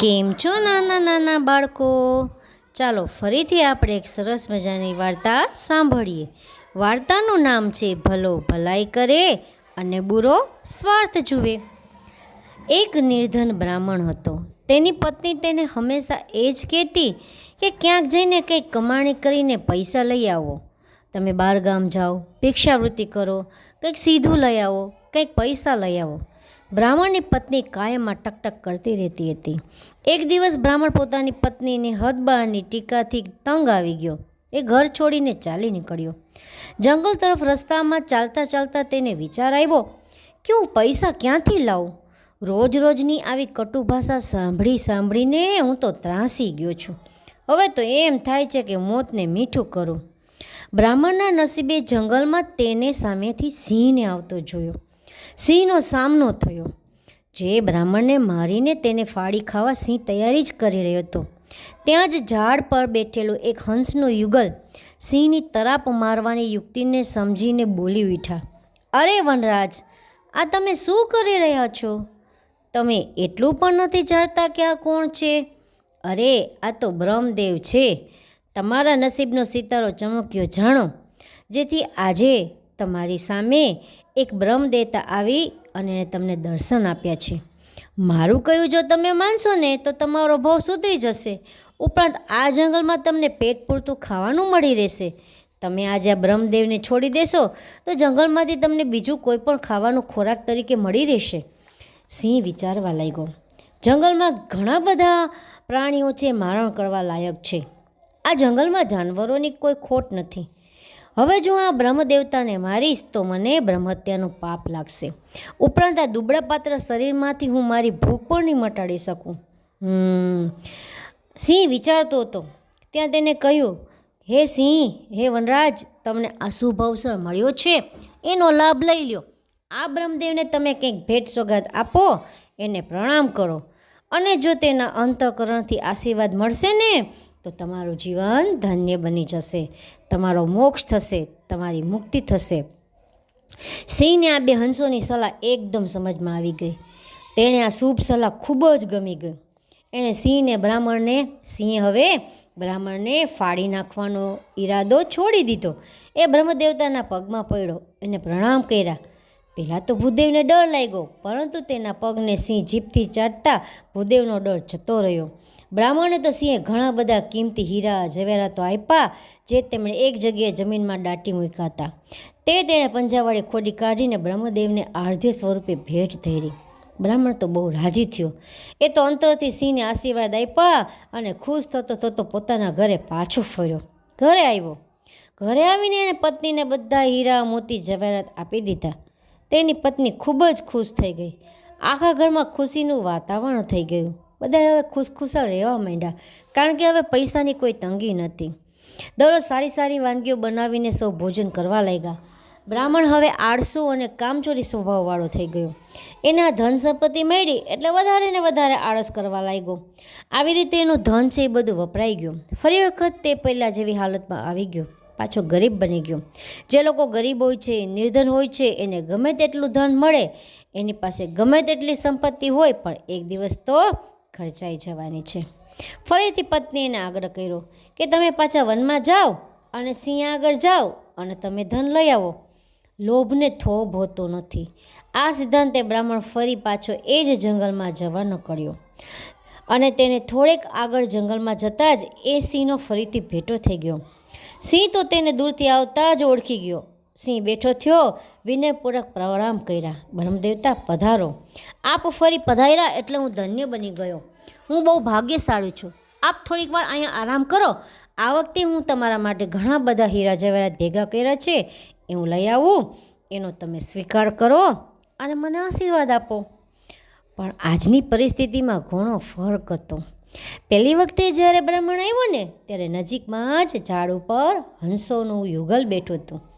કેમ છો નાના નાના બાળકો? ચાલો ફરીથી આપણે એક સરસ મજાની વાર્તા સાંભળીએ. વાર્તાનું નામ છે, ભલો ભલાઈ કરે અને બુરો સ્વાર્થ જુએ. એક નિર્ધન બ્રાહ્મણ હતો. તેની પત્ની તેને હંમેશા એ જ કહેતી કે ક્યાંક જઈને કંઈક કમાણી કરીને પૈસા લઈ આવો. તમે બહાર ગામ જાઓ, ભિક્ષાવૃત્તિ કરો, કંઈક સીધું લઈ આવો, કંઈક પૈસા લઈ આવો. બ્રાહ્મણની પત્ની કાયમમાં ટકટક કરતી રહેતી હતી. એક દિવસ બ્રાહ્મણ પોતાની પત્નીની હદબારની ટીકાથી તંગ આવી ગયો. એ ઘર છોડીને ચાલી નીકળ્યો. જંગલ તરફ રસ્તામાં ચાલતા ચાલતા તેને વિચાર આવ્યો કે હું પૈસા ક્યાંથી લાવું? રોજ રોજની આવી કટુ ભાષા સાંભળી સાંભળીને હું તો ત્રાસી ગયો છું. હવે તો એમ થાય છે કે મોતને મીઠું કરું. બ્રાહ્મણના નસીબે જંગલમાં તેને સામેથી સિંહને આવતો જોયો. સિંહનો સામનો થયો. જે બ્રાહ્મણને મારીને તેને ફાડી ખાવા સિંહ તૈયારી જ કરી રહ્યો હતો. ત્યાં જ ઝાડ પર બેઠેલો એક હંસનો યુગલ સિંહની તરાપ મારવાની યુક્તિને સમજીને બોલી ઉઠા અરે વનરાજ, આ તમે શું કરી રહ્યા છો? તમે એટલું પણ નથી જાણતા કે આ કોણ છે? અરે, આ તો બ્રહ્મદેવ છે. તમારા નસીબનો સિતારો ચમક્યો જાણો. જેથી આજે તમારી સામે એક બ્રહ્મદેવતા આવી અને તમને દર્શન આપ્યા છે. મારું કહ્યું જો તમે માનશો ને, તો તમારો ભાવ સુધરી જશે. ઉપરાંત આ જંગલમાં તમને પેટ પૂરતું ખાવાનું મળી રહેશે. તમે આજે આ બ્રહ્મદેવને છોડી દેશો, તો જંગલમાંથી તમને બીજું કોઈ પણ ખાવાનું ખોરાક તરીકે મળી રહેશે. સિંહ વિચારવા લાગ્યો, જંગલમાં ઘણા બધા પ્રાણીઓ છે, મારણ કરવા લાયક છે. આ જંગલમાં જાનવરોની કોઈ ખોટ નથી. હવે જો આ બ્રહ્મદેવતાને મારીશ તો મને બ્રહ્મહત્યાનું પાપ લાગશે. ઉપરાંત આ દુબળા પાત્ર શરીરમાંથી હું મારી ભૂખ પણ નહીં મટાડી શકું. સિંહ વિચારતો હતો. ત્યાં તેને કહ્યું, હે સિંહ, હે વનરાજ, તમને આ શુભ અવસર મળ્યો છે. એનો લાભ લઈ લ્યો. આ બ્રહ્મદેવને તમે કંઈક ભેટ સોગાદ આપો, એને પ્રણામ કરો. અને જો તેના અંતઃકરણથી આશીર્વાદ મળશે ને તો તમારું જીવન ધન્ય બની જશે. તમારો મોક્ષ થશે, તમારી મુક્તિ થશે. સિંહને આ બે હંસોની સલાહ એકદમ સમજમાં આવી ગઈ. તેણે આ શુભ સલાહ ખૂબ જ ગમી ગઈ. એણે સિંહને બ્રાહ્મણને, સિંહે હવે બ્રાહ્મણને ફાડી નાખવાનો ઈરાદો છોડી દીધો. એ બ્રહ્મદેવતાના પગમાં પડ્યો, એને પ્રણામ કર્યા. પહેલાં તો ભૂદેવને ડર લાગ્યો, પરંતુ તેના પગને સિંહ જીભથી ચાટતા ભૂદેવનો ડર જતો રહ્યો. બ્રાહ્મણે તો સિંહે ઘણા બધા કિંમતી હીરા, ઝવેરાતો આપ્યા જે તેમણે એક જગ્યાએ જમીનમાં દાટી મૂક્યા હતા તે તેણે પંજાવાળી ખોડી કાઢીને બ્રહ્મદેવને આર્ધ્ય સ્વરૂપે ભેટ ધરી. બ્રાહ્મણ તો બહુ રાજી થયો. એ તો અંતરથી સિંહને આશીર્વાદ આપ્યા અને ખુશ થતો થતો પોતાના ઘરે પાછો ફર્યો. ઘરે આવ્યો. ઘરે આવીને એણે પત્નીને બધા હીરા, મોતી જવેરાત આપી દીધા. તેની પત્ની ખૂબ જ ખુશ થઈ ગઈ. આખા ઘરમાં ખુશીનું વાતાવરણ થઈ ગયું. બધા હવે ખુશખુશાલ રહેવા માંડ્યા. કારણ કે હવે પૈસાની કોઈ તંગી નથી. દરરોજ સારી સારી વાનગીઓ બનાવીને સૌ ભોજન કરવા લાગ્યા. બ્રાહ્મણ હવે આળસુ અને કામચોરી સ્વભાવવાળો થઈ ગયો. એને આ ધન સંપત્તિ મળી એટલે વધારે ને વધારે આળસ કરવા લાગ્યો. આવી રીતે એનું ધન છે એ બધું વપરાઈ ગયું. ફરી વખત તે પહેલાં જેવી હાલતમાં આવી ગયો. પાછો ગરીબ બની ગયો. જે લોકો ગરીબ હોય છે, નિર્ધન હોય છે, એને ગમે તેટલું ધન મળે, એની પાસે ગમે તેટલી સંપત્તિ હોય પણ એક દિવસ તો ખર્ચાઈ જવાની છે. ફરીથી પત્ની એને આગ્રહ કર્યો કે તમે પાછા વનમાં જાઓ અને સિંહ આગળ જાઓ અને તમે ધન લઈ આવો. લોભને થોભ હોતો નથી. આ સિદ્ધાંતે બ્રાહ્મણ ફરી પાછો એ જ જંગલમાં જવાનો કર્યો અને તેને થોડેક આગળ જંગલમાં જતાં જ એ સિંહનો ફરીથી ભેટો થઈ ગયો. સિંહ તો તેને દૂરથી આવતા જ ઓળખી ગયો. સિંહ બેઠો થયો, વિનયપૂર્વક પ્રણામ કર્યા. બ્રહ્મદેવતા, પધારો. આપ ફરી પધાર્યા એટલે હું ધન્ય બની ગયો. હું બહુ ભાગ્યશાળી છું. આપ થોડીક વાર અહીંયા આરામ કરો. આ વખતે હું તમારા માટે ઘણા બધા હીરા જવેરાત ભેગા કર્યા છે. એ હું લઈ આવું. એનો તમે સ્વીકાર કરો અને મને આશીર્વાદ આપો. પણ આજની પરિસ્થિતિમાં ઘણો ફરક હતો. પહેલી વખતે જ્યારે બ્રાહ્મણ આવ્યો ને, ત્યારે નજીકમાં જ ઝાડ ઉપર હંસોનું યુગલ બેઠું હતું.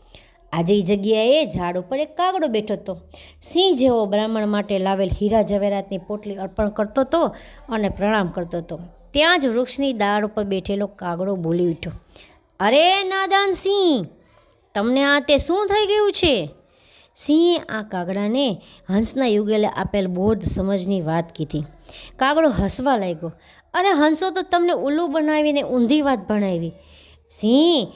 આજે એ જગ્યાએ ઝાડ ઉપર એક કાગડો બેઠો હતો. સિંહ જેવો બ્રાહ્મણ માટે લાવેલ હીરા જવેરાતની પોટલી અર્પણ કરતો હતો અને પ્રણામ કરતો હતો. ત્યાં જ વૃક્ષની દાળ ઉપર બેઠેલો કાગડો બોલી ઉઠ્યો, અરે નાદાન સિંહ, તમને આ તે શું થઈ ગયું છે? સિંહે આ કાગડાને હંસના યુગલે આપેલ બોધ સમજની વાત કીધી. કાગડો હસવા લાગ્યો, અરે હંસો તો તમને ઉલ્લુ બનાવીને ઊંધી વાત ભણાવી. સિંહ,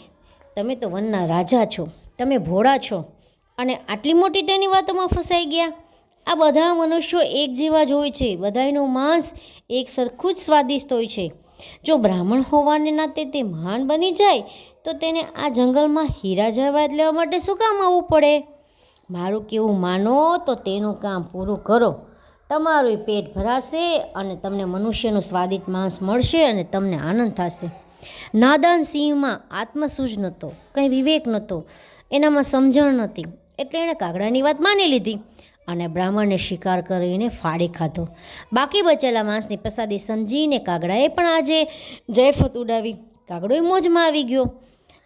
તમે તો વનના રાજા છો. તમે ભોળા છો. અને આટલી મોટી તેની વાતોમાં ફસાઈ ગયા. આ બધા મનુષ્યો એક જેવા જ હોય છે. બધાયનું માંસ એક સરખું જ સ્વાદિષ્ટ હોય છે. જો બ્રાહ્મણ હોવાને નાતે તે મહાન બની જાય, તો તેને આ જંગલમાં હીરા જવાહરાત લેવા માટે શું કામ આવવું પડે? મારું કેવું માનો તો તેનું કામ પૂરું કરો. તમારું પેટ ભરાશે અને તમને મનુષ્યનું સ્વાદિષ્ટ માંસ મળશે અને તમને આનંદ થશે. નાદાન સિંહમાં આત્મસૂજ નહોતો, કંઈ વિવેક નહોતો. એનામાં સમજણ નહોતી. એટલે એણે કાગડાની વાત માની લીધી અને બ્રાહ્મણને શિકાર કરીને ફાડી ખાધો. બાકી બચેલા માંસની પ્રસાદી સમજીને કાગડાએ પણ આજે જયફત ઉડાવી. કાગડોય મોજમાં આવી ગયો.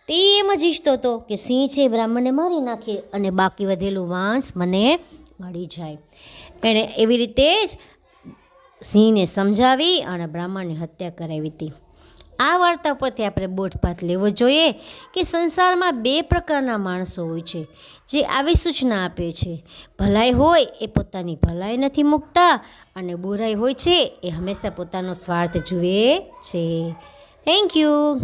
તે એમ જ ઈચ્છતો હતો કે સિંહ છે બ્રાહ્મણને મારી નાખે અને બાકી વધેલું માંસ મને મળી જાય. એણે એવી રીતે જ સિંહને સમજાવી અને બ્રાહ્મણની હત્યા કરાવી હતી. આ વાર્તા પરથી આપણે બોધપાઠ લેવો જોઈએ કે સંસારમાં બે પ્રકારના માણસો હોય છે, જે આવી સૂચના આપે છે. ભલાઈ હોય એ પોતાની ભલાઈ નથી મૂકતા અને બુરાઈ હોય છે એ હંમેશા પોતાનો સ્વાર્થ જુએ છે. Thank you